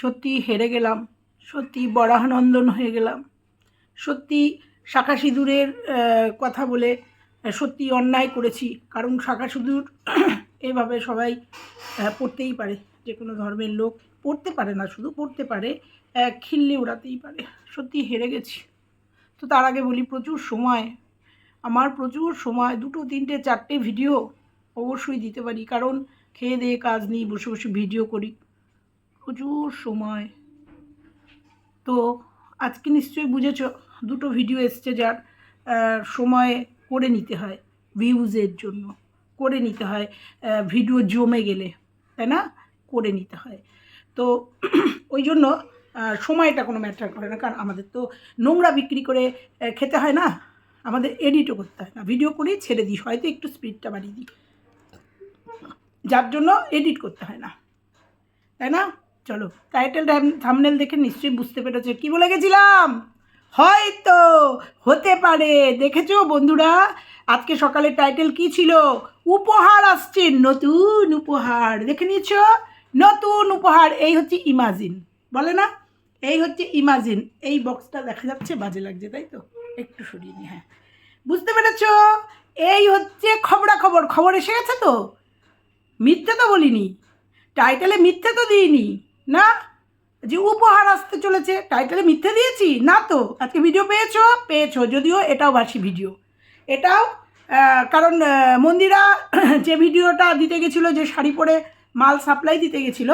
সত্যি হেরে গেলাম সত্যি বরাহনন্দন হয়ে গেলাম সত্যি শাখা সিঁদুরের কথা বলে সত্যি অন্যায় করেছি। কারণ শাখা সিঁদুর এভাবে সবাই পড়তেই পারে যে কোনো ধর্মের লোক পড়তে পারে না, শুধু পড়তে পারে খিল্লি ওড়াতেই পারে। সত্যি হেরে গেছি। তো তার আগে বলি, প্রচুর সময়, আমার প্রচুর সময়, দুটো, তিনটে, চারটে ভিডিও অবশ্যই দিতে পারি। কারণ খেয়ে দিয়ে কাজ নেই, বসে বসে ভিডিও করি। প্রচুর সময়। তো আজকে নিশ্চয়ই বুঝেছ, দুটো ভিডিও এসছে যার সময় করে নিতে হয় ভিউজের জন্য। করে নিতে হয় ভিডিও জমে গেলে, তাই না? করে নিতে হয়। তো ওই জন্য সময়টা কোনো ম্যাটার করে না, কারণ আমাদের তো নোংরা বিক্রি করে খেতে হয় না। আমাদের এডিটও করতে হয় না। ভিডিও করেই ছেড়ে দিই, হয়তো একটু স্পিডটা বাড়িয়ে দিই। যার জন্য এডিট করতে হয় না। তাই না? চলো টাইটেল থামনেল দেখে নিশ্চয়ই বুঝতে পেরেছ। কি বলে গেছিলাম? হয়তো, হতে পারে। দেখেছ বন্ধুরা, আজকে সকালে টাইটেল কি ছিল? উপহার আসছে, নতুন উপহার। দেখে নিয়েছ? নতুন উপহার, এই হচ্ছে ইমাজিন বলে না? এই হচ্ছে ইমাজিন এই বক্সটা দেখা যাচ্ছে, বাজে লাগছে, তাই তো? একটু সরিয়ে নি হ্যাঁ। বুঝতে পেরেছ? এই হচ্ছে খবরা খবর খবর এসে গেছে তো? মিথ্যে তো বলিনি। টাইটেলে মিথ্যে তো দিইনি। না? যে উপহার আসতে চলেছে টাইটেলে মিথ্যে দিয়েছি? না তো। আজকে ভিডিও পেয়েছ? পেয়েছ, যদিও এটাও বাসি ভিডিও এটাও কারণ মন্দিরা যে ভিডিওটা দিতে গেছিল, যে শাড়ি পরে মাল সাপ্লাই দিতে গেছিল,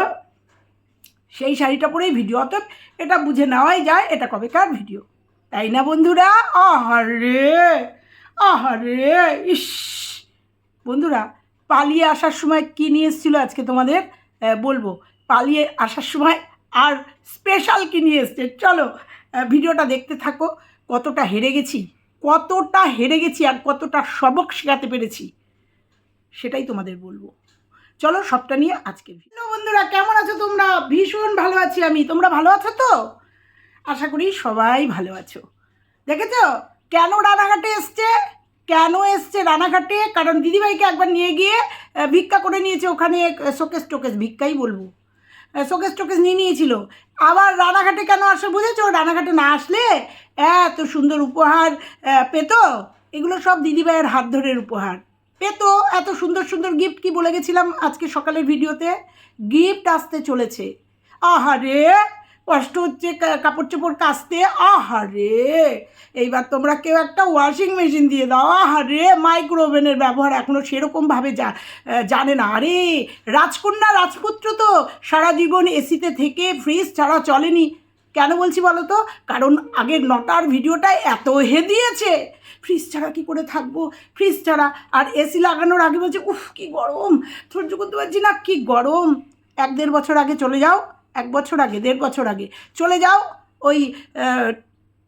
সেই শাড়িটা পরেই ভিডিও অতএব এটা বুঝে নেওয়াই যায় এটা কবেকার ভিডিও তাই না বন্ধুরা? আহারে! আহারে! ইস! বন্ধুরা, পালিয়ে আসার সময় কী নিয়ে এসেছিল আজকে তোমাদের বলব? পালিয়ে আসার সময় আর স্পেশাল কী নিয়ে এসছে? চলো ভিডিওটা দেখতে থাকো, কতটা হেরে গেছি, কতটা হেরে গেছি আর কতটা সবক শেখাতে পেরেছি, সেটাই তোমাদের বলব। চলো, সবটা নিয়ে আজকে হ্যালো বন্ধুরা, কেমন আছো তোমরা? ভীষণ ভালো আছি আমি। তোমরা ভালো আছো তো? আশা করি সবাই ভালো আছো। দেখেছ? কেন রানাঘাটে এসছে? কেন এসছে রানাঘাটে? কারণ দিদিভাইকে একবার নিয়ে গিয়ে ভিক্ষা করে নিয়েছে ওখানে শোকেস টোকেস ভিক্ষাই বলব। শোকেস টোকেস নিয়ে নিয়েছিল। আবার রানাঘাটে কেন আসে বুঝেছ? রানাঘাটে না আসলে এত সুন্দর উপহার পেত? এগুলো সব দিদিভাইয়ের হাত ধরে উপহার। পেতো, এত সুন্দর সুন্দর গিফট কি বলে গেছিলাম আজকে সকালের ভিডিওতে? গিফট আসতে চলেছে। আহারে! কষ্ট হচ্ছে কাপড় চোপড় কাচতে। আহারে! এইবার তোমরা কেউ একটা ওয়াশিং মেশিন দিয়ে দাও। আহারে! মাইক্রো ওভেনের ব্যবহার এখনও সেরকমভাবে যা জানে না। আরে! রাজকন্যা, রাজপুত্র তো সারা জীবন এসিতে থেকে ফ্রিজ ছাড়া চলেনি। কেন বলছি বলো তো? কারণ আগের নটার ভিডিওটায় এত হে দিয়েছে ফ্রিজ ছাড়া কী করে থাকব? ফ্রিজ ছাড়া আর এসি লাগানোর আগে বলছে, উফ, কি গরম! সহ্য করতে পারছি না, কী গরম! এক দেড় বছর আগে চলে যাও। এক বছর আগে, দেড় বছর আগে। চলে যাও ওই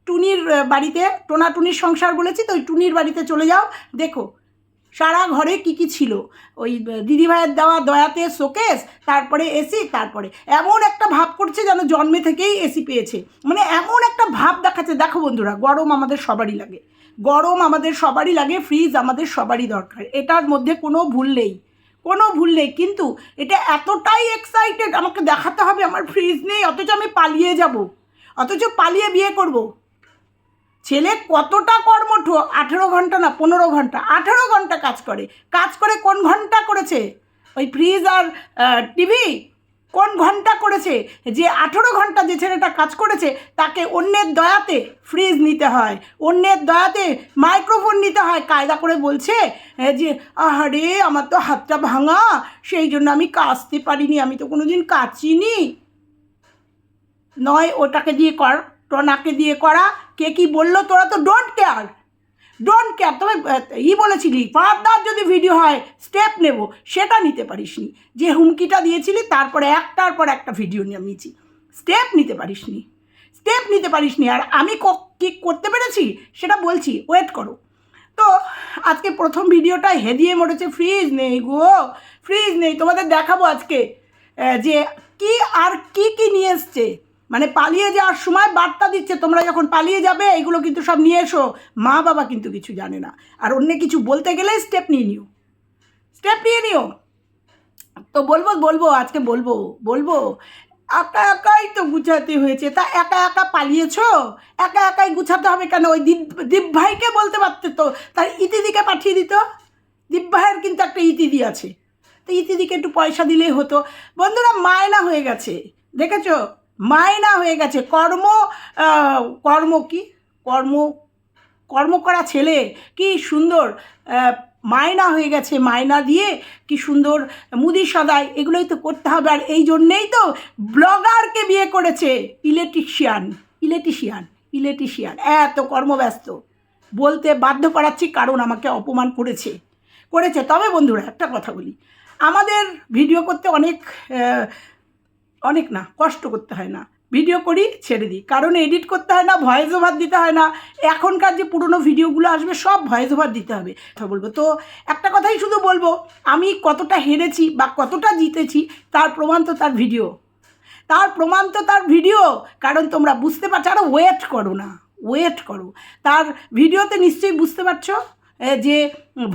টুনির বাড়িতে, টোনা টুনির সংসার বলেছি তো, ওই টুনির বাড়িতে চলে যাও। দেখো, সারা ঘরে কি কি ছিল? ওই দিদিভাইয়ের দেওয়া দয়াতে শোকেস, তারপরে এসি, তারপরে। এমন একটা ভাব করছে যেন জন্মে থেকেই এসি পেয়েছে। মানে এমন একটা ভাব দেখাচ্ছে। দেখো বন্ধুরা, গরম আমাদের সবারই লাগে। গরম আমাদের সবারই লাগে, ফ্রিজ আমাদের সবারই দরকার। এটার মধ্যে কোনো ভুল নেই। কোনো ভুল নেই। কিন্তু এটা এতটাই এক্সাইটেড আমাকে দেখাতে হবে, আমার ফ্রিজ নেই, অথচ আমি পালিয়ে যাব। অথচ পালিয়ে বিয়ে করব। ছেলে কতটা কর্মঠ? আঠেরো ঘণ্টা না পনেরো ঘণ্টা? আঠেরো ঘণ্টা কাজ করে। কাজ করে কোন ঘণ্টা করেছে? ওই ফ্রিজ আর টিভি কোন ঘণ্টা করেছে? যে আঠেরো ঘণ্টা যে ছেলেটা কাজ করেছে, তাকে অন্যের দয়াতে ফ্রিজ নিতে হয়। অন্যের দয়াতে মাইক্রোফোন নিতে হয়। কায়দা করে বলছে যে, আহারে, আমার তো হাতটা ভাঙা, সেই জন্য আমি কাচতে পারিনি, আমি তো কোনো দিন কাচিনি। নয়, ওটাকে দিয়ে কর, টনাকে দিয়ে করা, কে কি বলল, তোরা তো ডোন্ট কেয়ার ডোন্ট কেয়ার তবে ই বলেছিলি, ফার্দার যদি ভিডিও হয় স্টেপ নেব। সেটা নিতে পারিসনি। যে হুমকিটা দিয়েছিলি, তারপরে একটার পর একটা ভিডিও নিয়েছি। স্টেপ নিতে পারিসনি। স্টেপ নিতে পারিসনি। আর আমি কি করতে পেরেছি? সেটা বলছি। ওয়েট করো। তো, আজকে প্রথম ভিডিওটা হেদিয়ে মরেছে। ফ্রিজ নেই গো। ফ্রিজ নেই। তোমাদের দেখাবো আজকে যে কি আর কি কি নিয়ে এসছে। মানে পালিয়ে যাওয়ার সময় বার্তা দিচ্ছে, তোমরা যখন পালিয়ে যাবে এগুলো কিন্তু সব নিয়ে এসো। মা বাবা কিন্তু কিছু জানে না। আর অন্য কিছু বলতে গেলে স্টেপ নিয়ে নিও। স্টেপ নিয়ে নিও। তো বলব বলব, আজকে বলব বলব। একা একাই তো গুছাতে হয়েছে। তা একা একা পালিয়েছো? একা একাই গুছাতে হবে কেন? ওই দীপ দীপ ভাইকে বলতে পারতে তো। তার ইতিদিকে পাঠিয়ে দিত। দীপ ভাইয়ের কিন্তু একটা ইতিদি আছে। তো ইতিদিকে একটু পয়সা দিলেই হতো। বন্ধুরা মায়না হয়ে গেছে। দেখেছ? মায়না হয়ে গেছে। কর্ম কর্ম কি? কর্ম কর্ম করা ছেলে কি সুন্দর মায়না হয়ে গেছে। মায়না দিয়ে কি সুন্দর মুদি সদাই। এগুলোই তো করতে হবে। আর এই জন্যেই তো ব্লগারকে বিয়ে করেছে ইলেকট্রিশিয়ান ইলেকট্রিশিয়ান ইলেকট্রিশিয়ান। এত কর্মব্যস্ত। বলতে বাধ্য করাচ্ছি কারণ আমাকে অপমান করেছে। করেছে। তবে বন্ধুরা, একটা কথা বলি। আমাদের ভিডিও করতে অনেক অনেক না, কষ্ট করতে হয় না। ভিডিও করি, ছেড়ে দিই। কারণ এডিট করতে হয় না, ভয়েস ওভার দিতে হয় না। এখনকার যে পুরনো ভিডিওগুলো আসবে, সব ভয়েস ওভার দিতে হবে। কথা বলব। তো একটা কথাই শুধু বলব, আমি কতটা হেরেছি বা কতটা জিতেছি, তার প্রমাণ তো তার ভিডিও। তার প্রমাণ তো তার ভিডিও। কারণ তোমরা বুঝতে পারছ আরও ওয়েট করো না, ওয়েট করো। তার ভিডিওতে নিশ্চয়ই বুঝতে পারছ যে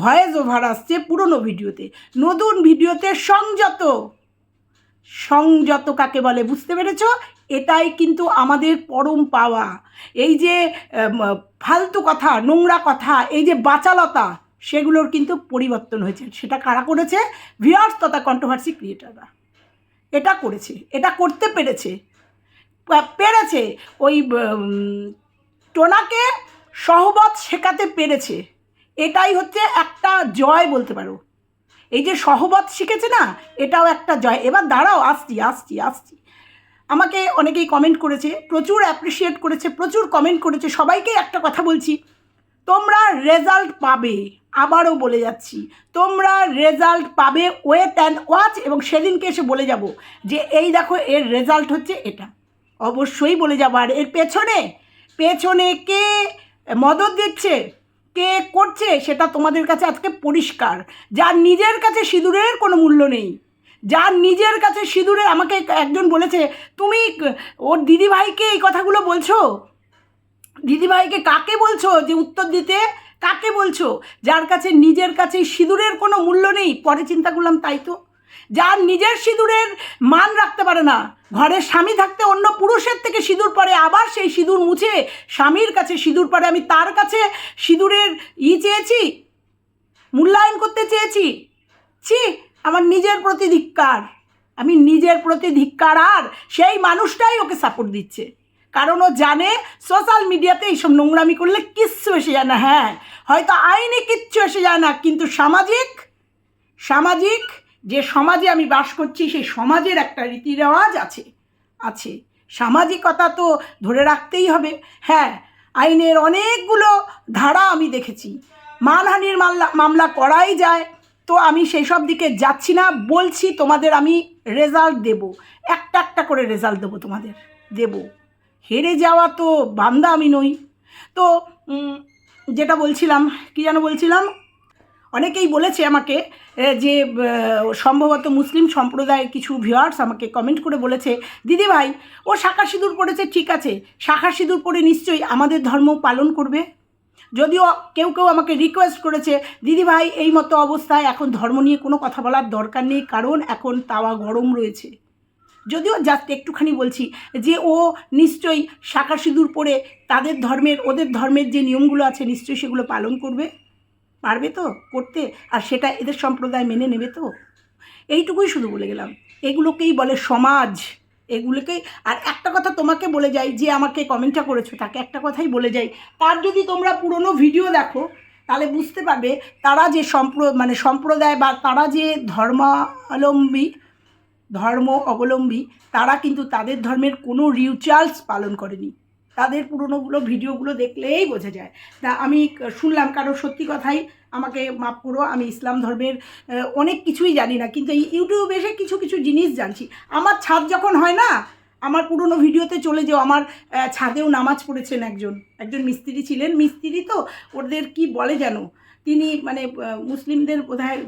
ভয়েস ওভার আসছে পুরনো ভিডিওতে। নতুন ভিডিওতে সংযত। সংযত কাকে বলে, বুঝতে পেরেছ? এটাই কিন্তু আমাদের পরম পাওয়া। এই যে ফালতু কথা, নোংরা কথা, এই যে বাচালতা, সেগুলোর কিন্তু পরিবর্তন হয়েছে। সেটা কারা করেছে? ভিউয়ার্স তথা কন্ট্রোভার্সি ক্রিয়েটাররা এটা করেছে, এটা করতে পেরেছে। পেরেছে। ওই টোনাকে সহবত শেখাতে পেরেছে। এটাই হচ্ছে একটা জয় বলতে পারো। এই যে সহবত শিখেছে না, এটাও একটা জয়। এবার দাঁড়াও, আসছি আসছি আসছি। আমাকে অনেকেই কমেন্ট করেছে, প্রচুর অ্যাপ্রিসিয়েট করেছে, প্রচুর কমেন্ট করেছে। সবাইকে একটা কথা বলছি, তোমরা রেজাল্ট পাবে, আবারও বলে যাচ্ছি। তোমরা রেজাল্ট পাবে ওয়েট অ্যান্ড ওয়াচ এবং সেদিনকে এসে বলে যাব যে, এই দেখো, এর রেজাল্ট হচ্ছে এটা। অবশ্যই বলে যাব। আর এর পেছনে পেছনে কে মদত দিচ্ছে? কে করছে সেটা তোমাদের কাছে আজকে পরিষ্কার। যার নিজের কাছে সিঁদুরের কোনো মূল্য নেই। যার নিজের কাছে সিঁদুরের আমাকে একজন বলেছে, তুমি ওর দিদিভাইকে এই কথাগুলো বলছো? দিদিভাইকে কাকে বলছো? যে উত্তর দিতে কাকে বলছো? যার কাছে নিজের কাছে সিঁদুরের কোনো মূল্য নেই। পরে চিন্তা করলাম, তাই তো? যার নিজের সিঁদুরের মান রাখতে পারে না। ঘরের স্বামী থাকতে অন্য পুরুষের থেকে সিঁদুর পরে, আবার সেই সিঁদুর মুছে স্বামীর কাছে সিঁদুর পরে আমি তার কাছে সিঁদুরের ই চেয়েছি, মূল্যায়ন করতে চেয়েছি। ছি, আমার নিজের প্রতি ধিক্কার। আমি নিজের প্রতি ধিক্কার আর সেই মানুষটাই ওকে সাপোর্ট দিচ্ছে। কারণ ও জানে সোশ্যাল মিডিয়াতে এইসব নোংরামি করলে কিচ্ছু এসে যায় না হ্যাঁ। হয়তো আইনে কিচ্ছু এসে যায় না, কিন্তু সামাজিক সামাজিক যে সমাজে আমি বাস করছি, সেই সমাজের একটা রীতি রেওয়াজ আছে আছে। সামাজিকতা তো ধরে রাখতেই হবে। হ্যাঁ আইনের অনেকগুলো ধারা আমি দেখেছি। মানহানির মামলা মামলা করাই যায়। তো আমি সেই সব দিকে যাচ্ছি না, বলছি তোমাদের আমি রেজাল্ট দেব। একটা একটা করে রেজাল্ট দেবো তোমাদের, দেব। হেরে যাওয়া তো বান্দা আমি নই। তো যেটা বলছিলাম, কি যেন বলছিলাম? অনেকেই বলেছে আমাকে যে সম্ভবত মুসলিম সম্প্রদায়ের কিছু ভিউয়ার্স আমাকে কমেন্ট করে বলেছে, দিদি ভাই, ও শাখা সিঁদুর পড়েছে, ঠিক আছে, শাখা সিঁদুর পরে নিশ্চয়ই আমাদের ধর্ম পালন করবে। যদিও কেউ কেউ আমাকে রিকোয়েস্ট করেছে, দিদি ভাই, এই মতো অবস্থায় এখন ধর্ম নিয়ে কোনো কথা বলার দরকার নেই, কারণ এখন তাওয়া গরম রয়েছে। যদিও জাস্ট একটুখানি বলছি, যে, ও নিশ্চয়ই শাখা সিঁদুর পরে তাদের ধর্মের, ওদের ধর্মের যে নিয়মগুলো আছে, নিশ্চয়ই সেগুলো পালন করবে? পারবে তো করতে? আর সেটা এদের সম্প্রদায় মেনে নেবে তো? এইটুকুই শুধু বলে গেলাম। এগুলোকেই বলে সমাজ। এগুলোকেই আর একটা কথা তোমাকে বলে যাই, যে আমাকে কমেন্টটা করেছ, তাকে একটা কথাই বলে যাই। তার যদি তোমরা পুরনো ভিডিও দেখো, তাহলে বুঝতে পারবে তারা যে সম্প্র মানে সম্প্রদায় বা তারা যে ধর্মাবলম্বী ধর্ম অবলম্বী, তারা কিন্তু তাদের ধর্মের কোনো রিচুয়ালস পালন করেনি। তাদের পুরনোগুলো, ভিডিওগুলো দেখলেই বোঝা যায়। তা আমি শুনলাম কারও সত্যি কথাই আমাকে মাফ করো, আমি ইসলাম ধর্মের অনেক কিছুই জানি না, কিন্তু এই ইউটিউবে এসে কিছু কিছু জিনিস জানছি। আমার ছাদ যখন হয় না, আমার পুরনো ভিডিওতে চলে যাও, আমার ছাদেও নামাজ পড়েছেন একজন একজন মিস্ত্রি ছিলেন। মিস্ত্রি তো ওদের কি বলে যেন তিনি মানে মুসলিমদের বোধহয়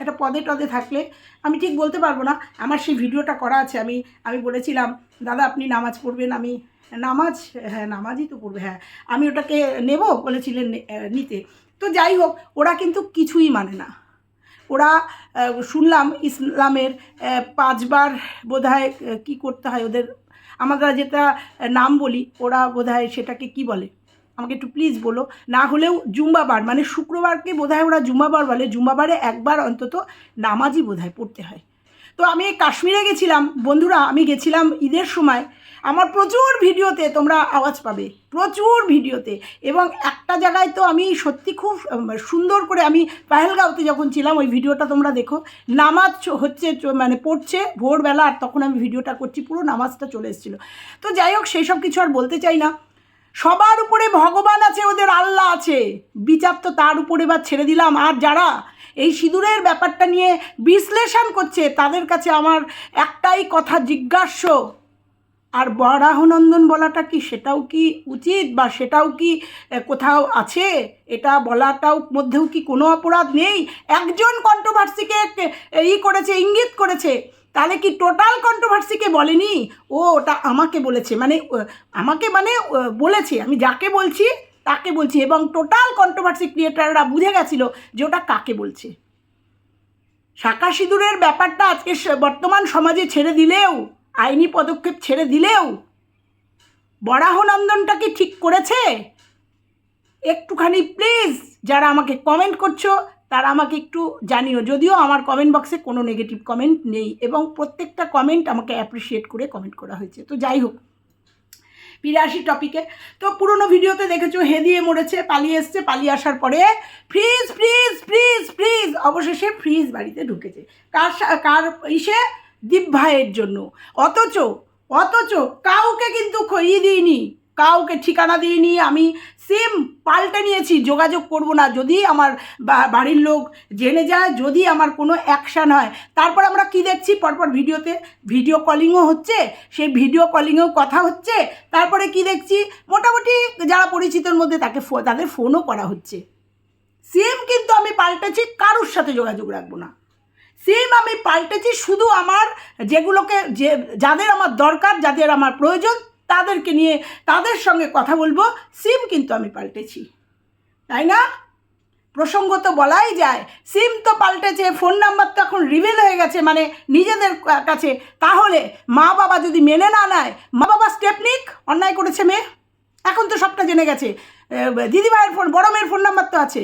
একটা পদে টদে থাকলে, আমি ঠিক বলতে পারব না। আমার সেই ভিডিওটা করা আছে। আমি আমি বলেছিলাম, দাদা, আপনি নামাজ পড়বেন, আমি, নামাজ হ্যাঁ নামাজই তো পড়বে হ্যাঁ আমি ওটাকে নেব, বলেছিলেন নিতে। তো যাই হোক, ওরা কিন্তু কিছুই মানে না। ওরা শুনলাম ইসলামের পাঁচবার বোধহয় কী করতে হয় ওদের, আমরা যেটা নাম বলি, ওরা বোধহয় সেটাকে কি বলে? আমাকে একটু প্লিজ বলো। না হলেও জুম্বাবার মানে শুক্রবারকে বোধহয় ওরা জুম্বাবার বলে। জুম্বাবারে একবার অন্তত নামাজই বোধহয় পড়তে হয়। তো আমি কাশ্মীরে গেছিলাম। বন্ধুরা, আমি গেছিলাম ঈদের সময়। আমার প্রচুর ভিডিওতে তোমরা আওয়াজ পাবে। প্রচুর ভিডিওতে। এবং একটা জায়গায় তো আমি সত্যি খুব সুন্দর করে আমি পাহেলগাঁওতে যখন ছিলাম, ওই ভিডিওটা তোমরা দেখো। নামাজ হচ্ছে মানে পড়ছে ভোরবেলা, আর তখন আমি ভিডিওটা করছি। পুরো নামাজটা চলে এসেছিল। তো যাই হোক, সেই সব কিছু আর বলতে চাই না। সবার উপরে ভগবান আছে, ওদের আল্লাহ আছে। বিচার তো তার উপরে বা ছেড়ে দিলাম। আর যারা এই সিঁদুরের ব্যাপারটা নিয়ে বিশ্লেষণ করছে, তাদের কাছে আমার একটাই কথা জিজ্ঞাস্য, আর বরাহনন্দন বলাটা কি সেটাও কি উচিত বা সেটাও কি কোথাও আছে? এটা বলাটাও মধ্যেও কি কোনো অপরাধ নেই? একজন কন্ট্রোভার্সিকে ই করেছে, ইঙ্গিত করেছে। তাহলে কি টোটাল কন্ট্রোভার্সিকে বলেনি? ও, ওটা আমাকে বলেছে মানে আমাকে মানে বলেছে, আমি যাকে বলছি, তাকে বলছি, এবং টোটাল কন্ট্রোভার্সি ক্রিয়েটাররা বুঝে গেছিল যে ওটা কাকে বলছে। শাঁকা সিঁদুরের ব্যাপারটা আজকে বর্তমান সমাজে ছেড়ে দিলেও, আইনি পদক্ষেপ ছেড়ে দিলেও, বরাহনন্দনটা কি ঠিক করেছে? একটুখানি প্লিজ যারা আমাকে কমেন্ট করছ তারা আমাকে একটু জানিও। যদিও আমার কমেন্ট বক্সে কোনো নেগেটিভ কমেন্ট নেই এবং প্রত্যেকটা কমেন্ট আমাকে অ্যাপ্রিসিয়েট করে কমেন্ট করা হয়েছে। তো যাই হোক, ফিরে আসি টপিকে তো পুরোনো ভিডিওতে দেখেছ, হেদিয়ে মরেছে, পালিয়ে এসছে, পালিয়ে আসার পরে ফ্রিজ ফ্রিজ ফ্রিজ ফ্রিজ অবশেষে ফ্রিজ বাড়িতে ঢুকেছে। কার কার ইসে? দীপ ভাইয়ের জন্য। অথচ অথচ কাউকে কিন্তু খইয়ে দিইনি। কাউকে ঠিকানা দিইনি, আমি সিম পাল্টে নিয়েছি, যোগাযোগ করব না। যদি আমার বাড়ির লোক জেনে যায়, যদি আমার কোনো অ্যাকশান হয়, তারপর আমরা কি দেখছি? পরপর ভিডিওতে ভিডিও কলিংও হচ্ছে, সেই ভিডিও কলিংয়েও কথা হচ্ছে, তারপরে কি দেখছি? মোটামুটি যারা পরিচিতর মধ্যে তাকে তাদের ফোনও করা হচ্ছে। সিম কিন্তু আমি পাল্টেছি, কারোর সাথে যোগাযোগ রাখব না। সিম আমি পাল্টেছি, শুধু আমার যেগুলোকে যে, যাদের আমার দরকার, যাদের আমার প্রয়োজন তাদেরকে নিয়ে তাদের সঙ্গে কথা বলব। সিম কিন্তু আমি পাল্টেছি। তাই না? প্রসঙ্গ তো বলাই যায়। সিম তো পাল্টেছে, ফোন নাম্বার তো এখন রিভেল হয়ে গেছে মানে নিজেদের কাছে। তাহলে মা বাবা যদি মেনে না নেয়, মা বাবা স্টেপ নিক অন্যায় করেছে মেয়ে? এখন তো সবটা জেনে গেছে। দিদিভাইয়ের ফোন, বড় মেয়ের ফোন নাম্বার তো আছে।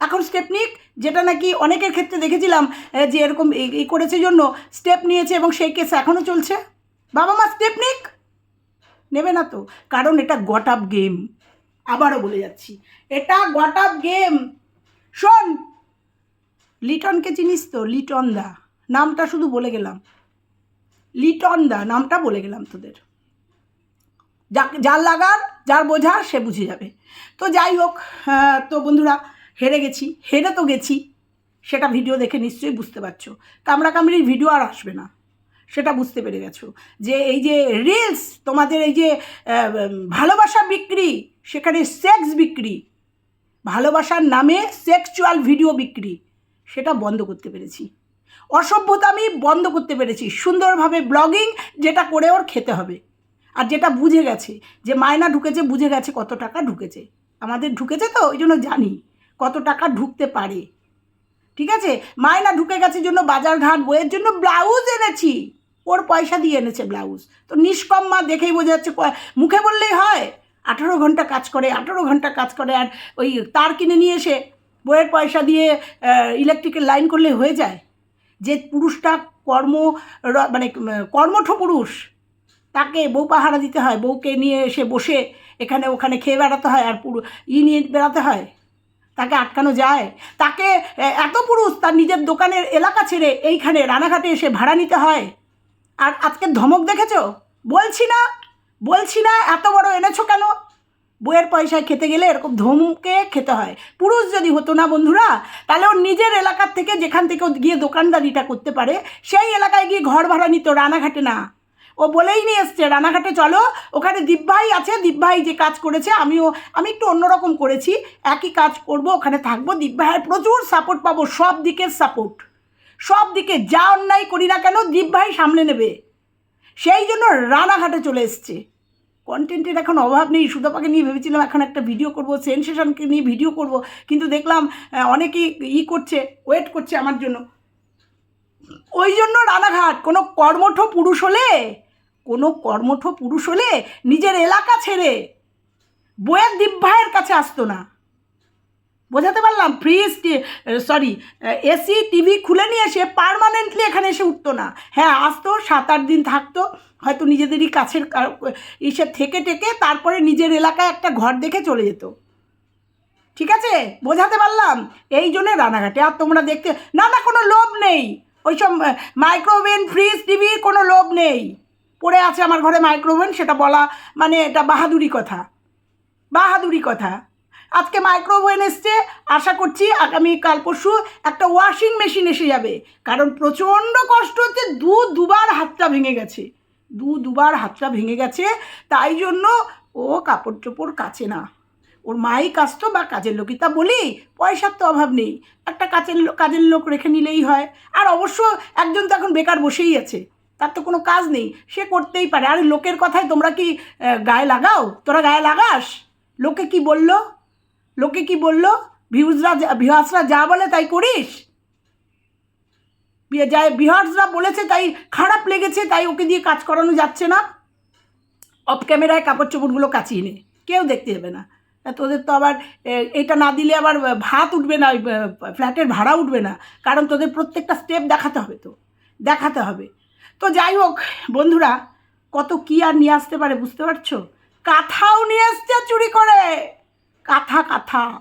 এখন স্টেপ নিক যেটা নাকি অনেকের ক্ষেত্রে দেখেছিলাম যে এরকম এই করেছে জন্য স্টেপ নিয়েছে এবং সেই কেস এখনও চলছে। বাবা মা স্টেপ নিক নেবে না তো? কারণ এটা গট আপ গেম। আবারও বলে যাচ্ছি, এটা গট আপ গেম। শোন, লিটনকে চিনিস তো? লিটন দা নামটা শুধু বলে গেলাম। লিটন দা নামটা বলে গেলাম তোদের। যার লাগার, যার বোঝার, সে বুঝে যাবে। তো যাই হোক তো বন্ধুরা, হেরে গেছি, হেরে তো গেছি। সেটা ভিডিও দেখে নিশ্চয়ই বুঝতে পারছ। কামড়াকামড়ির ভিডিও আর আসবে না। সেটা বুঝতে পেরে গেছো। যে এই যে রিলস তোমাদের এই যে ভালোবাসা বিক্রি, সেখানে সেক্স বিক্রি, ভালোবাসার নামে সেক্সুয়াল ভিডিও বিক্রি, সেটা বন্ধ করতে পেরেছি। অসভ্যতা আমি বন্ধ করতে পেরেছি। সুন্দরভাবে ব্লগিং যেটা করে ওর খেতে হবে। আর যেটা বুঝে গেছে, যে মায়না ঢুকেছে, বুঝে গেছে কত টাকা ঢুকেছে। আমাদের ঢুকেছে তো ওই জন্য জানি কত টাকা ঢুকতে পারে। ঠিক আছে? মায়না ঢুকে গেছে জন্য বাজার ঘাট, বইয়ের জন্য ব্লাউজ এনেছি। ওর পয়সা দিয়ে এনেছে ব্লাউজ। তো নিষ্কম মা দেখেই বোঝা যাচ্ছে মুখে বললেই হয়, আঠারো ঘণ্টা কাজ করে, আঠারো ঘণ্টা কাজ করে, আর ওই তার কিনে নিয়ে এসে বইয়ের পয়সা দিয়ে ইলেকট্রিকের লাইন করলে হয়ে যায়? যে পুরুষটা কর্ম মানে কর্মঠ পুরুষ, তাকে বউ পাহারা দিতে হয়, বউকে নিয়ে এসে বসে এখানে ওখানে খেয়ে বেড়াতে হয়, আর পুরো ই নিয়ে বেড়াতে হয়, তাকে আটকানো যায়? তাকে এত পুরুষ তার নিজের দোকানের এলাকা ছেড়ে এইখানে রানাঘাটে এসে ভাড়া নিতে হয়? আর আজকে ধমক দেখেছ? বলছি না। বলছি না, এত বড় এনেছো কেন? বইয়ের পয়সায় খেতে গেলে এরকম ধমকে খেতে হয়। পুরুষ যদি হতো না বন্ধুরা, তাহলে ওর নিজের এলাকার থেকে যেখান থেকে গিয়ে দোকানদারিটা করতে পারে, সেই এলাকায় গিয়ে ঘর ভাড়া নিত রানাঘাটে না। ও বলেই নিয়ে এসছে, রানাঘাটে চলো, ওখানে দিব্যাই আছে, দিব্যাই যে কাজ করেছে, আমিও, আমি একটু অন্যরকম করেছি, একই কাজ করব, ওখানে থাকব। দীপভাইয়ের প্রচুর সাপোর্ট পাবো, সব দিকের সাপোর্ট সব দিকে যা অন্যায় করি না কেন দীপ ভাই সামলে নেবে। সেই জন্য রানাঘাটে চলে এসছে। কন্টেন্টের এখন অভাব নেই। সুদাপাকে নিয়ে ভেবেছিলাম এখন একটা ভিডিও করব সেনসেশনকে নিয়ে ভিডিও করব, কিন্তু দেখলাম অনেকেই ই করছে ওয়েট করছে আমার জন্য। ওই জন্য রানাঘাট, কোনো কর্মঠ পুরুষ হলে, কোনো কর্মঠ পুরুষ হলে নিজের এলাকা ছেড়ে বইয়ের দিব্যায়ের কাছে আসতো না। বোঝাতে পারলাম ফ্রিজ সরি এসি টিভি খুলে নিয়ে এসে পারমানেন্টলি এখানে এসে উঠতো না। হ্যাঁ আসতো, সাত আট দিন থাকতো, হয়তো নিজেদেরই কাছের ইসে থেকে টেকে তারপরে নিজের এলাকায় একটা ঘর দেখে চলে যেত। ঠিক আছে? বোঝাতে পারলাম? এই জন্যে রানাঘাটে। আর তোমরা দেখতে, না না, কোনো লোভ নেই। ওইসব মাইক্রোওভেন ফ্রিজ টিভির কোনো লোভ নেই। পড়ে আছে আমার ঘরে মাইক্রোওভেন সেটা বলা মানে এটা বাহাদুরি কথা। বাহাদুরি কথা। আজকে মাইক্রোওভেন এসছে। আশা করছি আগামী কাল পরশু একটা ওয়াশিং মেশিন এসে যাবে। কারণ প্রচণ্ড কষ্ট হচ্ছে, দু দুবার হাতটা ভেঙে গেছে। দু দুবার হাতটা ভেঙে গেছে, তাই জন্য ও কাপড় চোপড় কাছে না। ওর মাই কাচতো বা কাজের লোকই। তা বলি, পয়সার তো অভাব নেই। একটা কাজের লো- কাজের লোক রেখে নিলেই হয়। আর অবশ্য একজন তো এখন বেকার বসেই আছে। তার তো কোনো কাজ নেই। সে করতেই পারে। আর লোকের কথায় তোমরা কি গায়ে লাগাও? তোরা গায়ে লাগাস? লোকে কি বলল? লোকে কি বলল? ভিউজরা ভিউয়ার্সরা যা বলে তাই করিস? বি- যা ভিউয়ার্সরা বলেছে তাই খারাপ লেগেছে, তাই ওকে দিয়ে কাজ করানো যাচ্ছে না। অফ ক্যামেরায় কাপড় চোপড়গুলো কাচিয়ে নে, কেউ দেখতে যাবে না। তোদের তো আবার এটা না দিলে আবার ভাত উঠবে না ফ্ল্যাটের ভাড়া উঠবে না। কারণ তোদের প্রত্যেকটা স্টেপ দেখাতে হবে তো, দেখাতে হবে। তো যাই হোক, বন্ধুরা, কত কি আর নিয়ে আসতে পারে, বুঝতে পারছ? কাঁথাও নিয়ে আসছে চুরি করে! কাঁথা কাঁথা।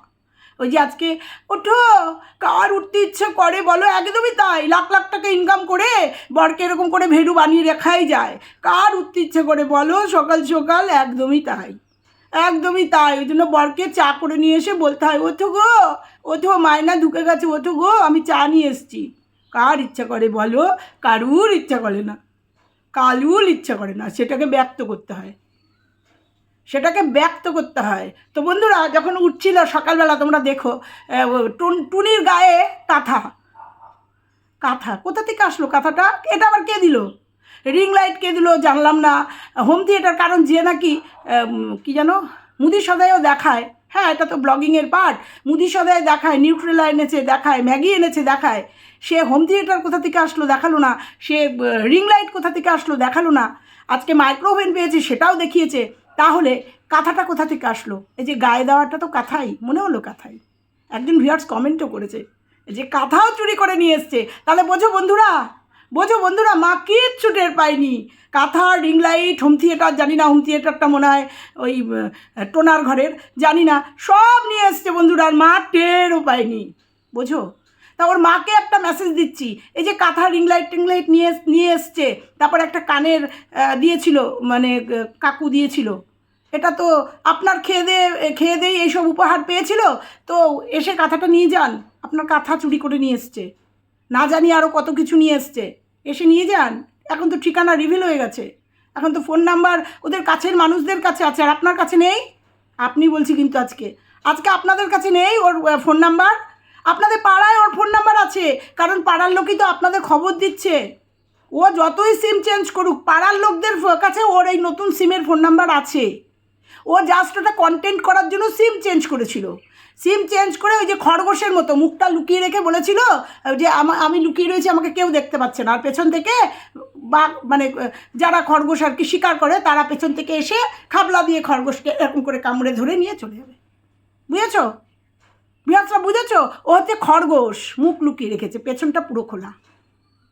ওই যে আজকে, ওঠো, কার উঠতে ইচ্ছে করে বলো? একদমই তাই। লাখ লাখ টাকা ইনকাম করে বরকে এরকম করে ভেড়ু বানিয়ে রেখাই যায়। কার উঠতে ইচ্ছে করে বলো? সকাল সকাল, একদমই তাই। একদমই তাই। ওই জন্য বরকে চা করে নিয়ে এসে বলতে হয়, ওঠো গো, ওঠো মায়না ঢুকে গেছে, ওঠো গো, আমি চা নিয়ে এসছি। কার ইচ্ছা করে বলো? কারুর ইচ্ছা করে না। কালুর ইচ্ছা করে না। সেটাকে ব্যক্ত করতে হয়। সেটাকে ব্যক্ত করতে হয়। তো বন্ধুরা, যখন উঠছিল সকালবেলা, তোমরা দেখো টুন- টুনির গায়ে কাঁথা। কাঁথা? কোথা থেকে আসলো কাঁথাটা? এটা আবার কে দিল? রিং লাইট কে দিল? জানলাম না। হোম থিয়েটার কারণ যে নাকি কি জানো? মুদি সদায়ও দেখায়। হ্যাঁ এটা তো ব্লগিংয়ের পার্ট। মুদি সদায় দেখায়, নিউট্রেলা এনেছে, দেখায়, ম্যাগি এনেছে, দেখায়। সে হোম থিয়েটার কোথা থেকে আসলো দেখাল না। সে রিং লাইট কোথা থেকে আসলো দেখাল না। আজকে মাইক্রোওভেন পেয়েছে, সেটাও দেখিয়েছে। তাহলে কাঁথাটা কোথা থেকে আসলো? এই যে গায়ে দেওয়াটা তো কাঁথাই, মনে হলো কাঁথাই। একজন ভিউয়ার্স কমেন্টও করেছে, যে কাঁথাও চুরি করে নিয়ে এসছে। তাহলে বোঝো বন্ধুরা বোঝো বন্ধুরা, মা কিচ্ছু টের পায়নি। কাঁথা রিং লাইট হোম থিয়েটার জানি না হোম থিয়েটারটা মনে হয় ওই টোনার ঘরের, জানি না, সব নিয়ে এসছে বন্ধুরা, আর মা টেরও পায়নি। বোঝো? তা ওর মাকে একটা মেসেজ দিচ্ছি। এই যে কাঁথা রিং লাইট টিং লাইট নিয়ে নিয়ে এসছে। তারপর একটা কানের দিয়েছিল মানে কাকু দিয়েছিল। এটা তো আপনার খেয়ে দিয়ে খেয়ে দিয়ে এইসব উপহার পেয়েছিল? তো এসে কাঁথাটা নিয়ে যান। আপনার কাঁথা চুরি করে নিয়ে এসছে। না জানি আরও কত কিছু নিয়ে এসছে। এসে নিয়ে যান। এখন তো ঠিকানা রিভিল হয়ে গেছে। এখন তো ফোন নাম্বার ওদের কাছের মানুষদের কাছে আছে। আর আপনার কাছে নেই? আপনি বলছি কিন্তু আজকে। আজকে আপনাদের কাছে নেই ওর ফোন নাম্বার আপনাদের পাড়ায় ওর ফোন নাম্বার আছে। কারণ পাড়ার লোকই তো আপনাদের খবর দিচ্ছে। ও যতই সিম চেঞ্জ করুক, পাড়ার লোকদের কাছে ওর এই নতুন সিমের ফোন নাম্বার আছে। ও জাস্ট ওটা কন্টেন্ট করার জন্য সিম চেঞ্জ করেছিল। সিম চেঞ্জ করে ওই যে খরগোশের মতো মুখটা লুকিয়ে রেখে বলেছিল, যে আমা- লুকিয়ে রয়েছি, আমাকে কেউ দেখতে পাচ্ছে না। আর পেছন থেকে বা মানে যারা খরগোশ আর কি শিকার করে, তারা পেছন থেকে এসে খাবলা দিয়ে খরগোশকে এরকম করে কামড়ে ধরে নিয়ে চলে যাবে। বুঝেছ? বিহাসরা বুঝেছ? ও হচ্ছে খরগোশ, মুখ লুকিয়ে রেখেছে, পেছনটা পুরো খোলা।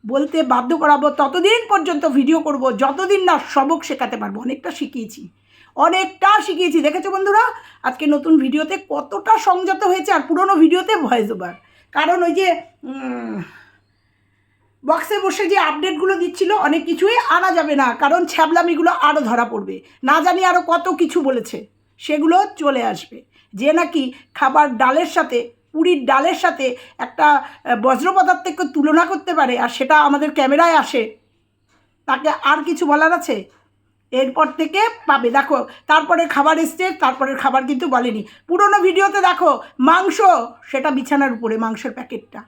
বলতে বাধ্য করাবো, ততদিন পর্যন্ত ভিডিও করব, যতদিন না সবক শেখাতে পারব, অনেকটা শিখিয়েছি। অনেকটা শিখিয়েছি, দেখেছ বন্ধুরা? আজকে নতুন ভিডিওতে কতটা সংযত হয়েছে, আর পুরনো ভিডিওতে ভয়েস ওভার কারণ ওই যে বক্সে বসে যে আপডেটগুলো দিচ্ছিল, অনেক কিছুই আনা যাবে না, কারণ ছ্যাবলামিগুলো আরও ধরা পড়বে। না জানি আরও কত কিছু বলেছে, সেগুলো চলে আসবে। যে নাকি খাবার ডালের সাথে, পুরীর ডালের সাথে একটা বজ্র পদার্থকে তুলনা করতে পারে আর সেটা আমাদের ক্যামেরায় আসে। তাকে আর কিছু বলার আছে? এরপর থেকে পাবে। দেখো তারপরে খাবার এসছে, তারপরের খাবার কিন্তু বলেনি। পুরনো ভিডিওতে দেখো, মাংস, সেটা বিছানার উপরে মাংসের প্যাকেটটা।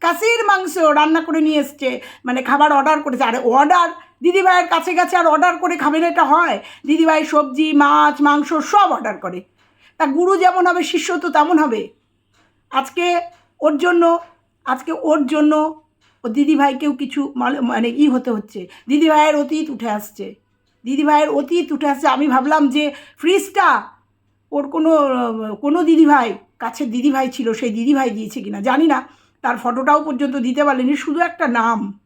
কাশির মাংস রান্না করে নিয়ে এসছে মানে খাবার অর্ডার করেছে। আরে অর্ডার দিদিভাইয়ের কাছে কাছে আর অর্ডার করে খাবে না, এটা হয়? দিদিভাই সবজি, মাছ, মাংস সব অর্ডার করে। তা গুরু যেমন হবে, শিষ্য তো তেমন হবে। আজকে ওর জন্য, আজকে ওর জন্য ও দিদিভাইকেও কিছু মানে- ই হতে হচ্ছে। দিদিভাইয়ের অতীত উঠে আসছে। দিদিভাইয়ের অতীত উঠে আসছে। আমি ভাবলাম যে ফ্রিজটা, ওর কোনো কোনো দিদিভাই কাছের দিদিভাই ছিল, সেই দিদিভাই দিয়েছে কিনা জানি না। তার ফটোটাও পর্যন্ত দিতে পারেনি। শুধু একটা নাম।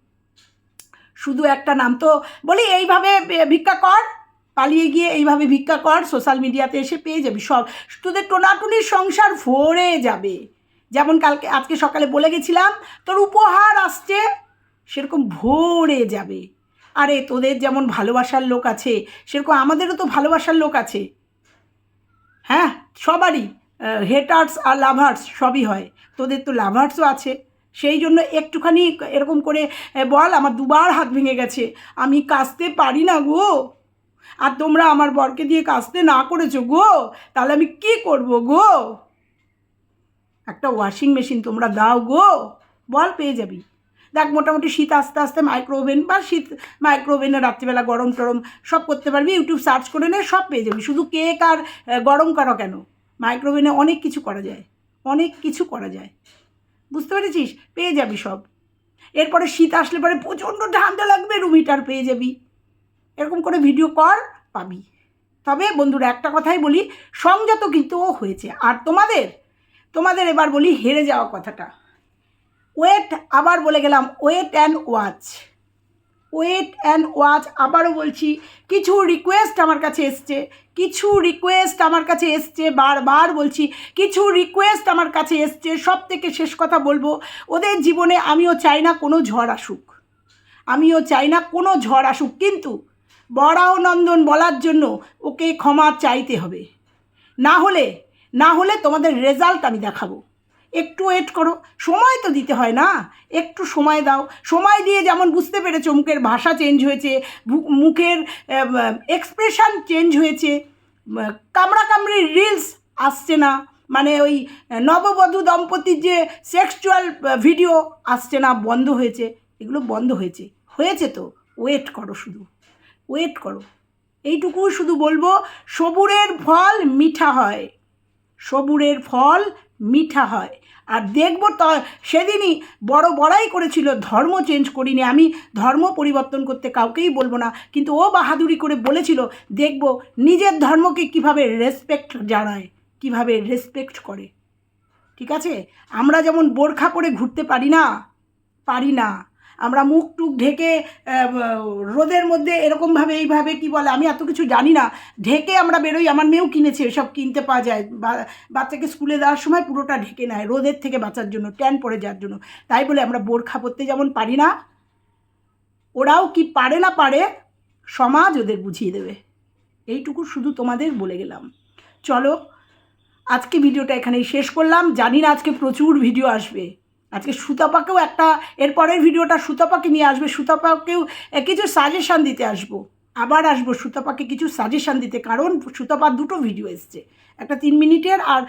শুধু একটা নাম। তো বলি, এইভাবে ভিক্ষা কর। পালিয়ে গিয়ে এইভাবে ভিক্ষা কর সোশ্যাল মিডিয়াতে এসে পেয়ে যাবি, সব। তোদের টোনাটুনির সংসার ভরে যাবে। যেমন কালকে, আজকে সকালে বলে গেছিলাম, তোর উপহার আসছে, সেরকম ভরে যাবে। আরে, তোদের যেমন ভালোবাসার লোক আছে, সেরকম আমাদেরও তো ভালোবাসার লোক আছে। হ্যাঁ সবারই হেটার্স আর লাভার্স সবই হয়। তোদের তো লাভার্সও আছে। সেই জন্য একটুখানি এরকম করে বল, আমার দুবার হাত ভেঙে গেছে। আমি কাচতে পারি না গো। আর তোমরা আমার বরকে দিয়ে কাচতে না করেছ গো, তাহলে আমি কি করব গো? একটা ওয়াশিং মেশিন তোমরা দাও গো, বল পেয়ে যাবি। দেখ, মোটামুটি শীত আস্তে আস্তে মাইক্রো ওভেন বা শীত মাইক্রো ওভেনে রাত্রিবেলা গরম টরম সব করতে পারবি ইউটিউব সার্চ করে নে, সব পেয়ে যাবি। শুধু কেক আর গরম করা কেন? মাইক্রো ওভেনে অনেক কিছু করা যায়, অনেক কিছু করা যায়। বুঝতে পেরেছিস? পেয়ে যাবি সব। এরপরে শীত আসলে পরে প্রচণ্ড ঠান্ডা লাগবে রুম হিটার পেয়ে যাবি। এরকম করে ভিডিও কর পাবি। তবে বন্ধুরা একটা কথাই বলি, সংযত কিন্তু ও হয়েছে। আর তোমাদের তোমাদের এবার বলি হেরে যাওয়া কথাটা। ওয়েট আবার বলে গেলাম wait and watch wait and watch আবারও বলছি, কিছু রিকোয়েস্ট আমার কাছে এসছে, কিছু রিকোয়েস্ট আমার কাছে এসছে, বারবার বলছি, কিছু রিকোয়েস্ট আমার কাছে এসছে সব থেকে শেষ কথা বলব, ওদের জীবনে আমিও চাই না কোনো ঝড় আসুক। আমিও চাই না কোনো ঝড় আসুক, কিন্তু বড়াও নন্দন বলার জন্য ওকে ক্ষমা চাইতে হবে। না হলে না হলে তোমাদের রেজাল্ট আমি দেখাবো। একটু ওয়েট করো সময় তো দিতে হয় না। একটু সময় দাও। সময় দিয়ে যেমন বুঝতে পেরেছ মুখের ভাষা চেঞ্জ হয়েছে মুখের এক্সপ্রেশন চেঞ্জ হয়েছে উম, কামড়া কামড়ির রিলস আসছে না। মানে ওই নববধূ দম্পতির যে সেক্সুয়াল ভিডিও আসছে না বন্ধ হয়েছে। এগুলো বন্ধ হয়েছে। হয়েছে তো। ওয়েট করো শুধু। ওয়েট করো। এইটুকু শুধু বলব, সবুরের ফল মিঠা হয়। সবুরের ফল মিঠা হয়। আর দেখব ত, সেদিনই বড় বড়াই করেছিল, ধর্ম চেঞ্জ করিনি আমি, ধর্ম পরিবর্তন করতে কাউকেই বলব না। কিন্তু ও বাহাদুরি করে বলেছিল, দেখব নিজের ধর্মকে কীভাবে রেসপেক্ট জানায়, কীভাবে রেসপেক্ট করে। ঠিক আছে? আমরা যেমন বোরখা পরে ঘুরতে পারি না পারি না। আমরা মুখ টুক ঢেকে রোদের মধ্যে এরকমভাবে, এইভাবে কি বলে, আমি এত কিছু জানি না। ঢেকে আমরা বেরোই, আমার মেয়েও কিনেছে সব কিনতে পাওয়া যায়। বাচ্চাকে স্কুলে দেওয়ার সময় পুরোটা ঢেকে নেয়, রোদের থেকে বাঁচার জন্য, ট্যান পড়ে যাওয়ার জন্য। তাই বলে আমরা বোরখা পরতে যেমন পারি না, ওরাও কি পারে না পারে, সমাজ ওদের বুঝিয়ে দেবে। এইটুকু শুধু তোমাদের বলে গেলাম। চলো, আজকে ভিডিওটা এখানেই শেষ করলাম। জানি না আজকে প্রচুর ভিডিও আসবে। আজকে সুতাপাকেও একটা, এরপরের ভিডিওটা সুতাপাকে নিয়ে আসবে, সুতাপাকেও কিছু সাজেশান দিতে আসব। আবার আসব সুতাপাকে কিছু সাজেশান দিতে, কারণ সুতাপার দুটো ভিডিও এসছে। একটা তিন মিনিটের আর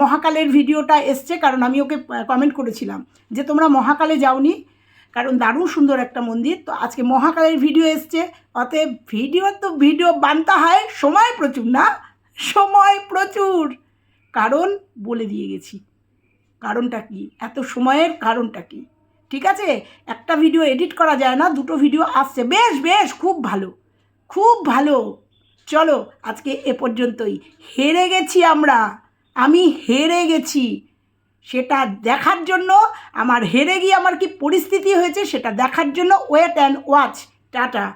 মহাকালের ভিডিওটা এসছে, কারণ আমি ওকে কমেন্ট করেছিলাম যে তোমরা মহাকালে যাওনি, কারণ দারুণ সুন্দর একটা মন্দির। তো আজকে মহাকালের ভিডিও এসছে, অতএব ভিডিও তো ভিডিও বানতে হয়, সময় প্রচুর না? সময় প্রচুর। কারণ বলে দিয়ে গেছি। কারণটা কি? এত সময়ের কারণটা কি? ঠিক আছে? একটা ভিডিও এডিট করা যায় না, দুটো ভিডিও আসছে। বেশ বেশ, খুব ভালো। খুব ভালো। চলো, আজকে এ পর্যন্তই। হেরে গেছি আমরা। আমি হেরে গেছি। সেটা দেখার জন্য আমার হেরে গিয়ে আমার কি পরিস্থিতি হয়েছে সেটা দেখার জন্য ওয়েট অ্যান্ড ওয়াচ টাটা।